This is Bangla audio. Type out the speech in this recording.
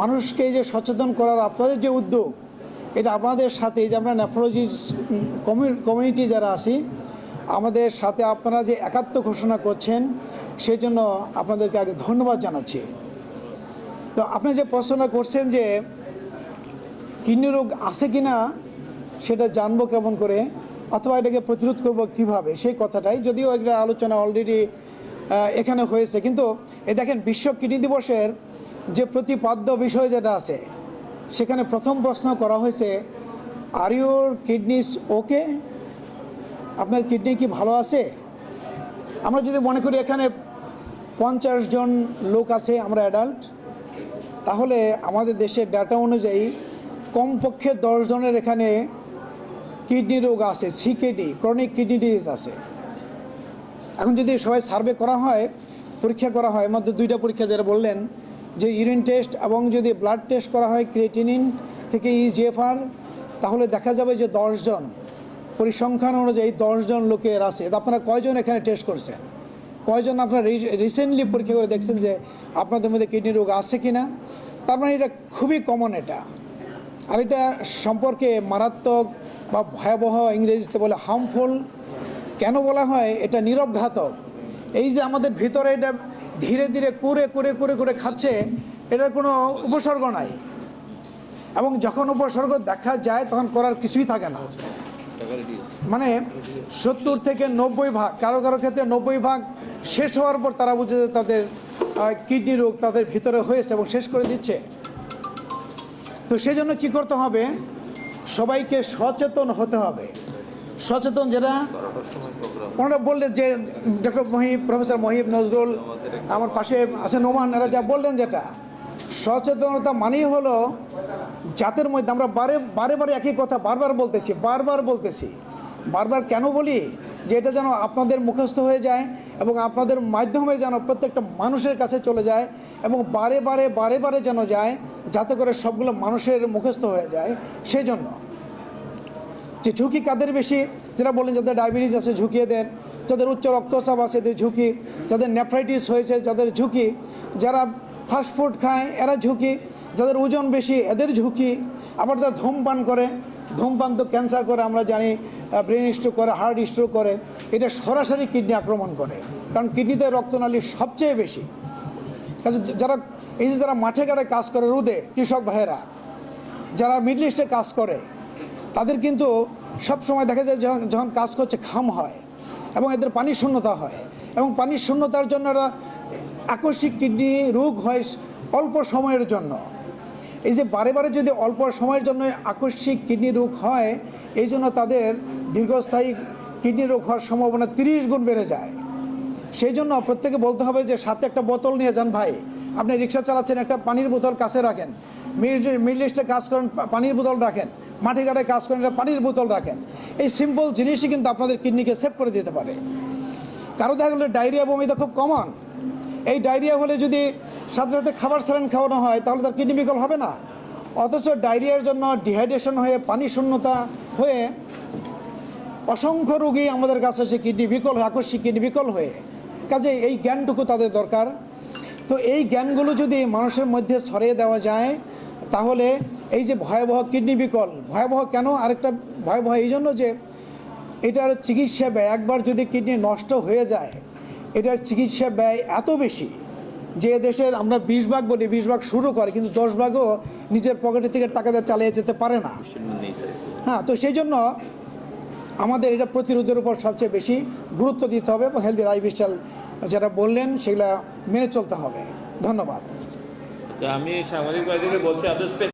মানুষকে যে সচেতন করার আপনাদের যে উদ্যোগ, এটা আমাদের সাথে যে আমরা নেফ্রোলজি কমিউনিটি যারা আছি, আমাদের সাথে আপনারা যে একাত্ম ঘোষণা করছেন সেই জন্য আপনাদেরকে আগে ধন্যবাদ জানাচ্ছি। তো আপনি যে প্রশ্নটা করছেন যে, কিডনি রোগ আছে কি না সেটা জানব কেমন করে, অথবা এটাকে প্রতিরোধ করব কীভাবে, সেই কথাটাই। যদিও একটা আলোচনা অলরেডি এখানে হয়েছে। কিন্তু এ দেখেন, বিশ্ব কিডনি দিবসের যে প্রতিপাদ্য বিষয় যেটা আছে, সেখানে প্রথম প্রশ্ন করা হয়েছে আর ইউর কিডনিস ওকে আপনার কিডনি কি ভালো আছে? আমরা যদি মনে করি এখানে পঞ্চাশ জন লোক আছে, আমরা অ্যাডাল্ট তাহলে আমাদের দেশের ডাটা অনুযায়ী কমপক্ষে দশ জনের এখানে কিডনি রোগ আছে সিকেডি ক্রনিক কিডনি ডিজিজ আছে। এখন যদি সবাই সার্ভে করা হয়, পরীক্ষা করা হয় মধ্যে দুইটা পরীক্ষা যারা বললেন যে ইউরিন টেস্ট এবং যদি ব্লাড টেস্ট করা হয় ক্রিয়েটিনিন থেকে ইজিএফআর, তাহলে দেখা যাবে যে দশজন, পরিসংখ্যান অনুযায়ী দশজন লোকের আছে। আপনারা কয়জন এখানে টেস্ট করছেন? কয়জন আপনারা রিসেন্টলি পরীক্ষা করে দেখছেন যে আপনাদের মধ্যে কিডনি রোগ আছে কি না তার মানে এটা খুবই কমন এটা। আর এটা সম্পর্কে মারাত্মক বা ভয়াবহ ইংরেজিতে বলে হার্মফুল কেন বলা হয়? এটা নীরব ঘাতক এই যে আমাদের ভিতরে এটা ধীরে ধীরে করে করে করে করে খাচ্ছে, এটার কোনো উপসর্গ নাই। এবং যখন উপসর্গ দেখা যায়, তখন করার কিছুই থাকে না। মানে সত্তর থেকে নব্বই ভাগ, কারও কারও ক্ষেত্রে নব্বই ভাগ শেষ হওয়ার পর তারা বুঝে যে তাদের কিডনি রোগ তাদের ভিতরে হয়েছে এবং শেষ করে দিচ্ছে। তো সেই জন্য কী করতে হবে? সবাইকে সচেতন হতে হবে। সচেতন যেটা ওনারা বললেন যে ডক্টর মহিব প্রফেসর মহিব নজরুল, আমার পাশে আছে নোমান এরা যা বললেন যেটা। সচেতনতা মানেই হলো জাতের মধ্যে আমরা বারে বারে বারে একই কথা বারবার বলতেছি বারবার বলতেছি। বারবার কেন বলি? যে এটা যেন আপনাদের মুখস্থ হয়ে যায় এবং আপনাদের মাধ্যমে যেন প্রত্যেকটা মানুষের কাছে চলে যায় এবং বারে বারে বারে বারে যেন যায়, যাতে করে সবগুলো মানুষের মুখস্থ হয়ে যায়। সেই জন্য যে ঝুঁকি কাদের বেশি? যেটা বললেন যাদের ডায়াবেটিস আছে ঝুঁকি এদের যাদের উচ্চ রক্তচাপ আছে, এদের ঝুঁকি। যাদের নেফ্রাইটিস হয়েছে, যাদের ঝুঁকি। যারা ফাস্টফুড খায়, এরা ঝুঁকি। যাদের ওজন বেশি, এদের ঝুঁকি। আবার যারা ধূমপান করে, ধূমপান তো ক্যান্সার করে, আমরা জানি ব্রেন স্ট্রোক করে হার্ট স্ট্রোক করে। এটা সরাসরি কিডনি আক্রমণ করে। কারণ কিডনিতে রক্তনালী সবচেয়ে বেশি। যারা, এই যে যারা মাঠে ঘাটে কাজ করে, রোদে, কৃষক ভাইয়েরা, যারা মিডল ইস্টে কাজ করে তাদের কিন্তু সব সময় দেখা যায় যখন যখন কাজ করছে ঘাম হয় এবং এদের পানির শূন্যতা হয় এবং পানির শূন্যতার জন্য এরা আকস্মিক কিডনি রোগ হয় অল্প সময়ের জন্য। এই যে বারে বারে যদি অল্প সময়ের জন্য আকস্মিক কিডনি রোগ হয়, এই জন্য তাদের দীর্ঘস্থায়ী কিডনি রোগ হওয়ার সম্ভাবনা তিরিশ গুণ বেড়ে যায়। সেই জন্য প্রত্যেকে বলতে হবে যে, সাথে একটা বোতল নিয়ে যান ভাই। আপনি রিক্সা চালাচ্ছেন, একটা পানির বোতল কাছে রাখেন। মিডল ইস্টে কাজ করেন পানির বোতল রাখেন। মাঠে ঘাটে কাজ করেন পানির বোতল রাখেন। এই সিম্পল জিনিসই কিন্তু আপনাদের কিডনিকে সেভ করে দিতে পারে। কারও দেখা গেলো ডায়রিয়া, বমিটা খুব কমন এই ডায়রিয়া হলে যদি সাথে সাথে খাবার স্যালাইন খাওয়ানো হয়, তাহলে তার কিডনি বিকল হবে না। অথচ ডায়রিয়ার জন্য ডিহাইড্রেশন হয়ে, পানি শূন্যতা হয়ে অসংখ্য রোগী আমাদের কাছে এসে কিডনি বিকল, আকস্মিক কিডনি বিকল হয়ে। কাজে এই জ্ঞানটুকু তাদের দরকার। তো এই জ্ঞানগুলো যদি মানুষের মধ্যে ছড়িয়ে দেওয়া যায়, তাহলে এই যে ভয়াবহ কিডনি বিকল, ভয়াবহ কেন? আরেকটা ভয়াবহ এই জন্য যে এটার চিকিৎসা ব্যয়, একবার যদি কিডনি নষ্ট হয়ে যায়, এটার চিকিৎসা ব্যয় এত বেশি যে দেশের আমরা বিশ ভাগ বলি, বিশ ভাগ শুরু করে, কিন্তু দশ ভাগও নিজের পকেটে থেকে টাকা দিয়ে চালিয়ে যেতে পারে না। হ্যাঁ তো সেই জন্য আমাদের এটা প্রতিরোধের উপর সবচেয়ে বেশি গুরুত্ব দিতে হবে এবং হেলদি লাইফস্টাইল যারা বললেন সেগুলা মেনে চলতে হবে। ধন্যবাদ। আচ্ছা আমি সাংবাদিক বলছি